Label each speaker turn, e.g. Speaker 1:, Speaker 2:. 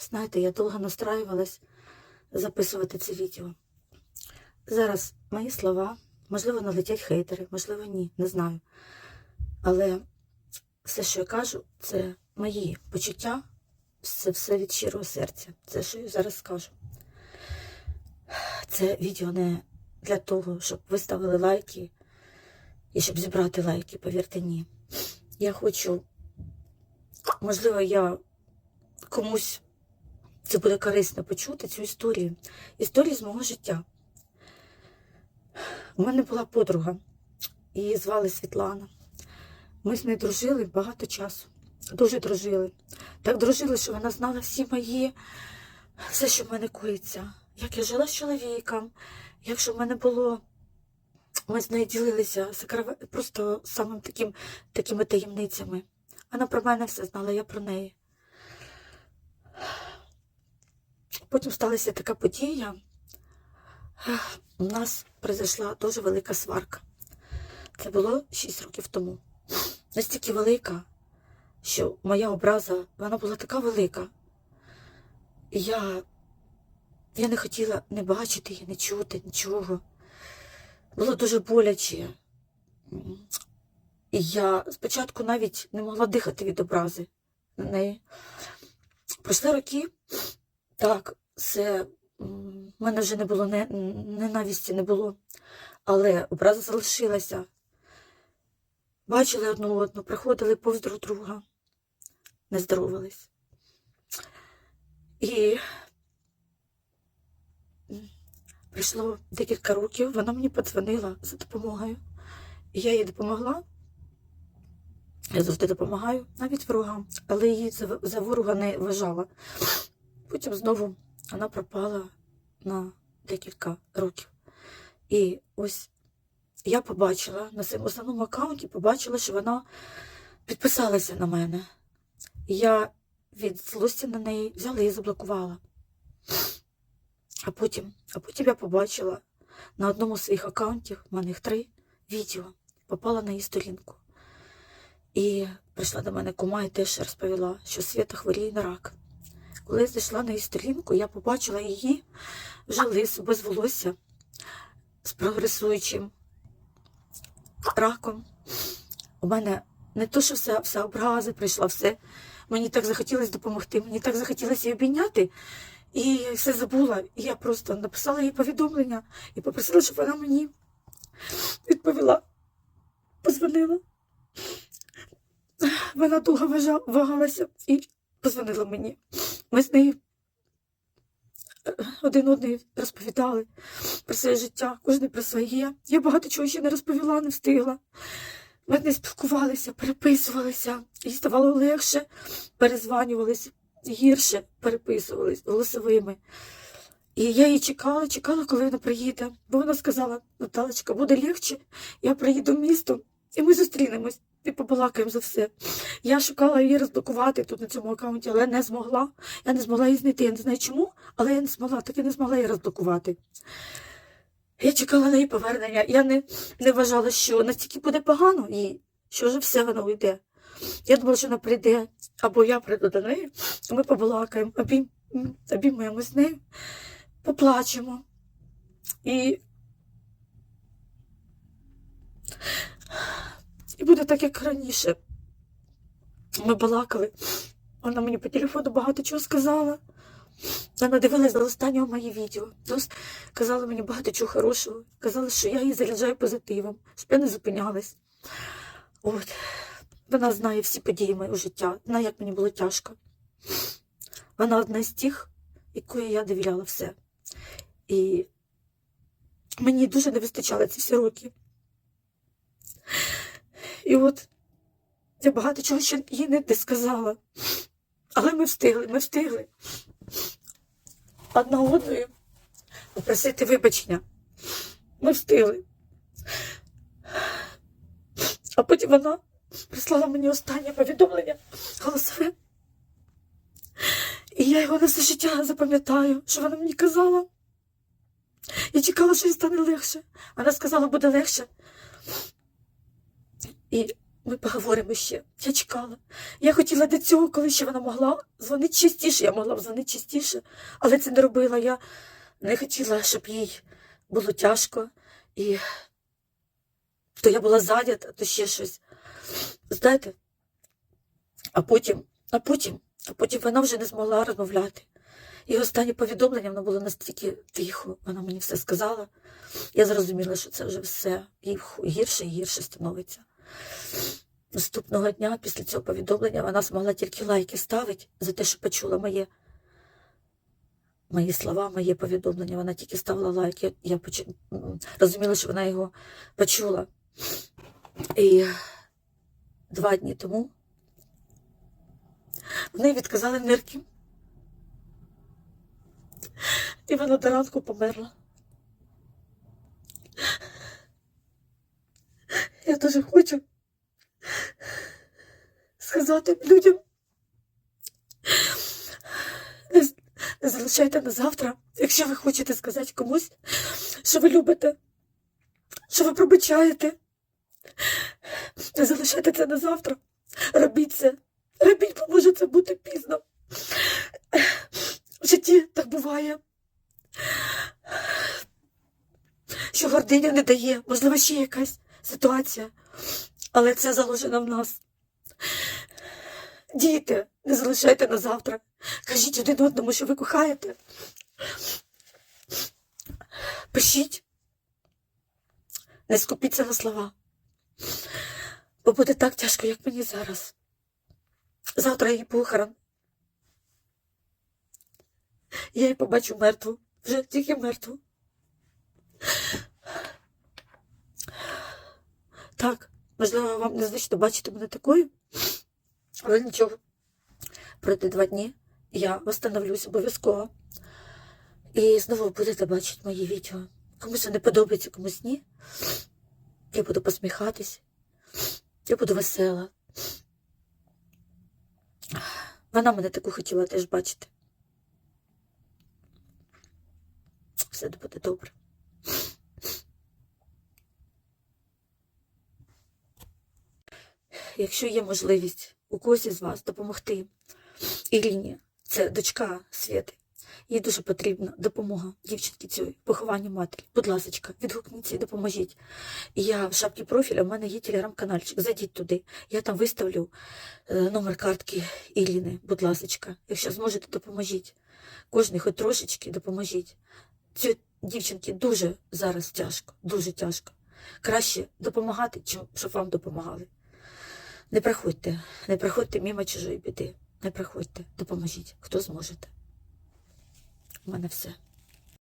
Speaker 1: Знаєте, я довго настраювалась записувати це відео. Зараз мої слова, можливо, налетять хейтери, можливо, ні, не знаю. Але все, що я кажу, це мої почуття, це все від щирого серця. Це, що я зараз скажу. Це відео не для того, щоб ви ставили лайки і щоб зібрати лайки, повірте, ні. Я хочу, можливо, я комусь це буде корисно почути цю історію. Історію з мого життя. У мене була подруга, її звали Світлана. Ми з нею дружили багато часу. Дуже дружили. Так дружили, що вона знала всі мої, все, що в мене коїться. Як я жила з чоловіком, як що в мене було. Ми з нею ділилися просто самим таким, такими таємницями. Вона про мене все знала, я про неї. Потім сталася така подія. У нас произошла дуже велика сварка. Це було 6 років тому. Настільки велика, що моя образа, вона була така велика. Я, я не хотіла не бачити її, не чути нічого. Було дуже боляче. І я спочатку навіть не могла дихати від образи на неї. Пройшли роки, так, це в мене вже не було ненависті, не було. Але образа залишилася. Бачили одну одну, приходили повз друг друга, не здоровались. І м, пройшло декілька років, вона мені подзвонила за допомогою. І я їй допомогла. Я завжди допомагаю, навіть ворогам, але її за ворога не вважала. Потім знову вона пропала на декілька років. І ось я побачила на своєму основному аккаунті, побачила, що вона підписалася на мене. Я від злості на неї взяла і заблокувала. А потім, а потім я побачила на одному з своїх аккаунтів, в мене їх три, відео, попала на її сторінку. І прийшла до мене кума і теж розповіла, що Свята хворіє на рак. Коли я зайшла на її сторінку, я побачила її вже лису, без волосся, з прогресуючим раком. У мене не то, що вся, вся образа прийшла, все. Мені так захотілося допомогти, мені так захотілося її обійняти. І все забула. І я просто написала їй повідомлення і попросила, щоб вона мені відповіла. Позвонила. Вона довго вагалася і позвонила мені. Ми з нею е, один одний розповідали про своє життя, кожен про своє. Я багато чого ще не розповіла, не встигла. Ми з нею спілкувалися, переписувалися, їй ставало легше, перезванювалися, гірше переписувались голосовими. І я її чекала, чекала, коли вона приїде. Бо вона сказала, Наталочка, буде легше, я приїду в місто, і ми зустрінемось і побалакаємо за все. Я шукала її розблокувати тут на цьому аккаунті, але не змогла. Я не змогла її знайти. Я не знаю чому, але я не змогла, так і не змогла її розблокувати. Я чекала на її повернення. Я не, не вважала, що настільки буде погано їй, що вже все воно уйде. Я думала, що вона прийде, або я прийду до неї, ми побалакаємо, обійм, обіймемо з нею, поплачемо. І І буде так, як раніше. Ми балакали. Вона мені по телефону багато чого сказала. Вона дивилась до останнього моє відео. Казала мені багато чого хорошого. Казала, що я її заряджаю позитивом, щоб я не зупинялась. От. Вона знає всі події моєго життя, знає, як мені було тяжко. Вона одна з тих, якої я довіряла все. І мені дуже не вистачало ці всі роки. І от я багато чого ще їй не сказала. Але ми встигли, ми встигли одна одної попросити вибачення. Ми встигли. А потім вона прислала мені останнє повідомлення голосове. І я його на все життя запам'ятаю, що вона мені казала. Я чекала, що їй стане легше. Вона сказала, буде легше. І ми поговоримо ще. Я чекала. Я хотіла до цього, коли ще вона могла дзвонити частіше, я могла б дзвонити частіше, але це не робила. Я не хотіла, щоб їй було тяжко. І то я була зайнята, то ще щось. Знаєте? А потім, а потім, а потім вона вже не змогла розмовляти. І останнє повідомлення воно було настільки тихо, вона мені все сказала. Я зрозуміла, що це вже все і гірше і гірше становиться. Наступного дня після цього повідомлення вона змогла тільки лайки ставити за те, що почула моє, мої слова, моє повідомлення. Вона тільки ставила лайки. Я почу... розуміла, що вона його почула. І два дні тому в неї відказали нирки. І вона до ранку померла. Дуже хочу сказати людям. Не, залишайте на завтра, якщо ви хочете сказати комусь, що ви любите, що ви пробачаєте. Не залишайте це на завтра. Робіть це. Робіть, бо може це бути пізно. В житті так буває. Що гординя не дає, можливо, ще якась ситуація, але це заложено в нас. Діти, не залишайте на завтра. Кажіть один одному, що ви кохаєте. Пишіть. Не скупіться на слова. Бо буде так тяжко, як мені зараз. Завтра її похорон. Я її побачу мертву. Вже тільки мертву. Так, можливо, вам незвично бачити мене такою, але нічого. Пройде два дні я восстановлюсь обов'язково. І знову будете бачити мої відео. Комусь не подобається, комусь ні. Я буду посміхатись. Я буду весела. Вона мене таку хотіла теж бачити. Все буде добре. Якщо є можливість у когось із вас допомогти Іріні, це дочка Світи, їй дуже потрібна допомога дівчинки цій похованню матері. Будь ласка, відгукніться і допоможіть. Я в шапці профіля, у мене є телеграм-канальчик. Зайдіть туди. Я там виставлю е, номер картки Ірини. Будь ласка, якщо зможете, допоможіть. Кожний хоч трошечки допоможіть. Цій дівчинці дуже зараз тяжко, дуже тяжко. Краще допомагати, чим щоб вам допомагали. Не приходьте, не приходьте мимо чужої біди. Не приходьте, допоможіть, хто зможете. У мене все.